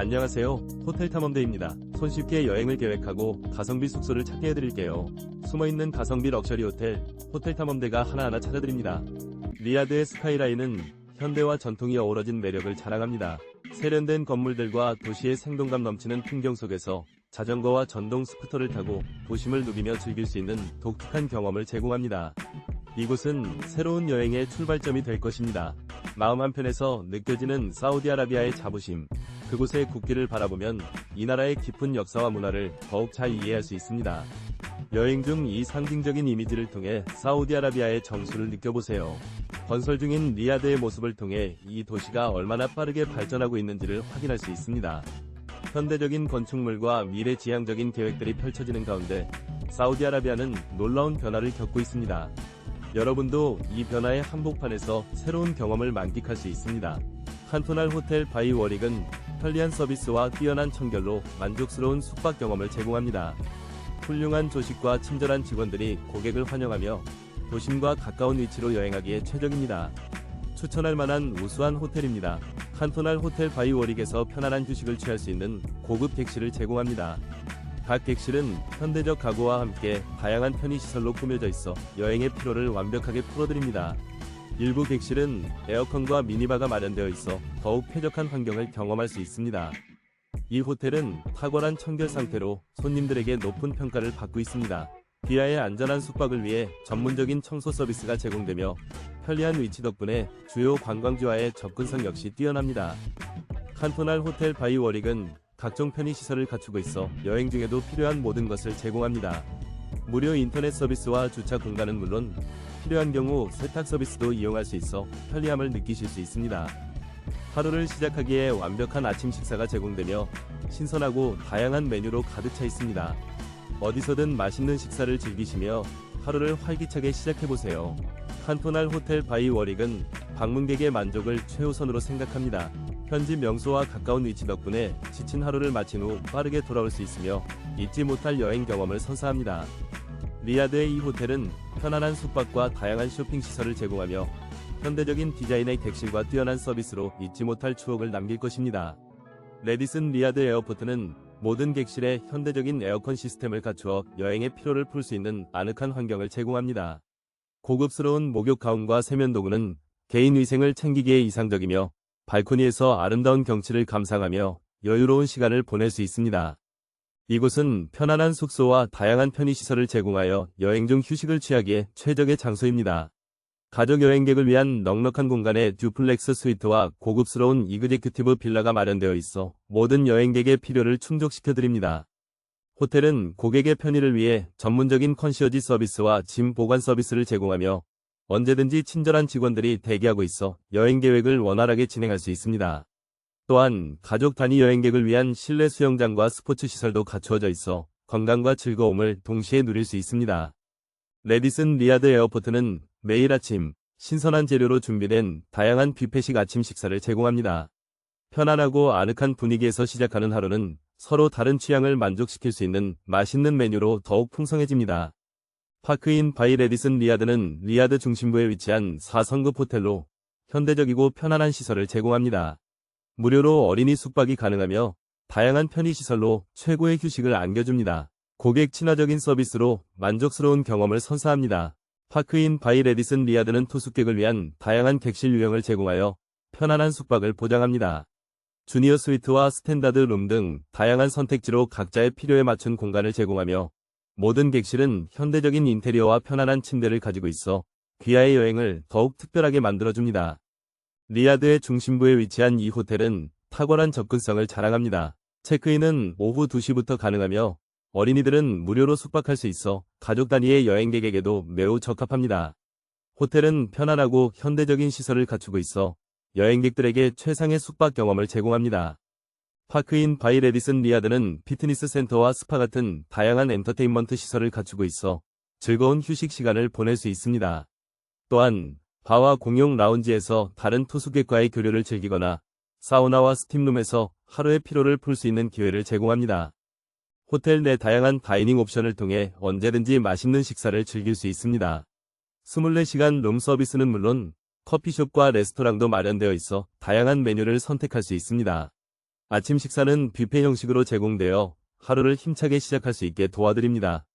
안녕하세요. 호텔 탐험대입니다. 손쉽게 여행을 계획하고 가성비 숙소를 찾게 해드릴게요. 숨어있는 가성비 럭셔리 호텔, 호텔 탐험대가 하나하나 찾아드립니다. 리야드의 스카이라인은 현대와 전통이 어우러진 매력을 자랑합니다. 세련된 건물들과 도시의 생동감 넘치는 풍경 속에서 자전거와 전동 스쿠터를 타고 도심을 누비며 즐길 수 있는 독특한 경험을 제공합니다. 이곳은 새로운 여행의 출발점이 될 것입니다. 마음 한편에서 느껴지는 사우디아라비아의 자부심. 그곳의 국기를 바라보면 이 나라의 깊은 역사와 문화를 더욱 잘 이해할 수 있습니다. 여행 중 이 상징적인 이미지를 통해 사우디아라비아의 정수를 느껴보세요. 건설 중인 리야드의 모습을 통해 이 도시가 얼마나 빠르게 발전하고 있는지를 확인할 수 있습니다. 현대적인 건축물과 미래지향적인 계획들이 펼쳐지는 가운데 사우디아라비아는 놀라운 변화를 겪고 있습니다. 여러분도 이 변화의 한복판에서 새로운 경험을 만끽할 수 있습니다. 칸토날 호텔 바이 워릭은 편리한 서비스와 뛰어난 청결로 만족스러운 숙박 경험을 제공합니다. 훌륭한 조식과 친절한 직원들이 고객을 환영하며 도심과 가까운 위치로 여행하기에 최적입니다. 추천할 만한 우수한 호텔입니다. 칸토날 호텔 바이 워릭에서 편안한 휴식을 취할 수 있는 고급 객실을 제공합니다. 각 객실은 현대적 가구와 함께 다양한 편의시설로 꾸며져 있어 여행의 피로를 완벽하게 풀어드립니다. 일부 객실은 에어컨과 미니바가 마련되어 있어 더욱 쾌적한 환경을 경험할 수 있습니다. 이 호텔은 탁월한 청결 상태로 손님들에게 높은 평가를 받고 있습니다. 비하의 안전한 숙박을 위해 전문적인 청소 서비스가 제공되며 편리한 위치 덕분에 주요 관광지와의 접근성 역시 뛰어납니다. 칸토날 호텔 바이 워릭은 각종 편의시설을 갖추고 있어 여행 중에도 필요한 모든 것을 제공합니다. 무료 인터넷 서비스와 주차 공간은 물론 필요한 경우 세탁 서비스도 이용할 수 있어 편리함을 느끼실 수 있습니다. 하루를 시작하기에 완벽한 아침 식사가 제공되며 신선하고 다양한 메뉴로 가득 차 있습니다. 어디서든 맛있는 식사를 즐기시며 하루를 활기차게 시작해보세요. 칸토날 호텔 바이 워릭은 방문객의 만족을 최우선으로 생각합니다. 현지 명소와 가까운 위치 덕분에 지친 하루를 마친 후 빠르게 돌아올 수 있으며 잊지 못할 여행 경험을 선사합니다. 리야드의 이 호텔은 편안한 숙박과 다양한 쇼핑 시설을 제공하며 현대적인 디자인의 객실과 뛰어난 서비스로 잊지 못할 추억을 남길 것입니다. 레디슨 리야드 에어포트는 모든 객실에 현대적인 에어컨 시스템을 갖추어 여행의 피로를 풀 수 있는 아늑한 환경을 제공합니다. 고급스러운 목욕 가운과 세면 도구는 개인 위생을 챙기기에 이상적이며 발코니에서 아름다운 경치를 감상하며 여유로운 시간을 보낼 수 있습니다. 이곳은 편안한 숙소와 다양한 편의시설을 제공하여 여행 중 휴식을 취하기에 최적의 장소입니다. 가족 여행객을 위한 넉넉한 공간에 듀플렉스 스위트와 고급스러운 이그제큐티브 빌라가 마련되어 있어 모든 여행객의 필요를 충족시켜 드립니다. 호텔은 고객의 편의를 위해 전문적인 컨시어지 서비스와 짐 보관 서비스를 제공하며 언제든지 친절한 직원들이 대기하고 있어 여행 계획을 원활하게 진행할 수 있습니다. 또한 가족 단위 여행객을 위한 실내 수영장과 스포츠 시설도 갖추어져 있어 건강과 즐거움을 동시에 누릴 수 있습니다. 레디슨 리야드 에어포트는 매일 아침 신선한 재료로 준비된 다양한 뷔페식 아침 식사를 제공합니다. 편안하고 아늑한 분위기에서 시작하는 하루는 서로 다른 취향을 만족시킬 수 있는 맛있는 메뉴로 더욱 풍성해집니다. 파크인 바이 레디슨 리야드는 리야드 중심부에 위치한 4성급 호텔로 현대적이고 편안한 시설을 제공합니다. 무료로 어린이 숙박이 가능하며 다양한 편의시설로 최고의 휴식을 안겨줍니다. 고객 친화적인 서비스로 만족스러운 경험을 선사합니다. 파크인 바이 레디슨 리야드는 투숙객을 위한 다양한 객실 유형을 제공하여 편안한 숙박을 보장합니다. 주니어 스위트와 스탠다드 룸 등 다양한 선택지로 각자의 필요에 맞춘 공간을 제공하며 모든 객실은 현대적인 인테리어와 편안한 침대를 가지고 있어 귀하의 여행을 더욱 특별하게 만들어줍니다. 리야드의 중심부에 위치한 이 호텔은 탁월한 접근성을 자랑합니다. 체크인은 오후 2시부터 가능하며 어린이들은 무료로 숙박할 수 있어 가족 단위의 여행객에게도 매우 적합합니다. 호텔은 편안하고 현대적인 시설을 갖추고 있어 여행객들에게 최상의 숙박 경험을 제공합니다. 파크인 바이 레디슨 리야드는 피트니스 센터와 스파 같은 다양한 엔터테인먼트 시설을 갖추고 있어 즐거운 휴식 시간을 보낼 수 있습니다. 또한 바와 공용 라운지에서 다른 투숙객과의 교류를 즐기거나 사우나와 스팀룸에서 하루의 피로를 풀 수 있는 기회를 제공합니다. 호텔 내 다양한 다이닝 옵션을 통해 언제든지 맛있는 식사를 즐길 수 있습니다. 24시간 룸 서비스는 물론 커피숍과 레스토랑도 마련되어 있어 다양한 메뉴를 선택할 수 있습니다. 아침 식사는 뷔페 형식으로 제공되어 하루를 힘차게 시작할 수 있게 도와드립니다.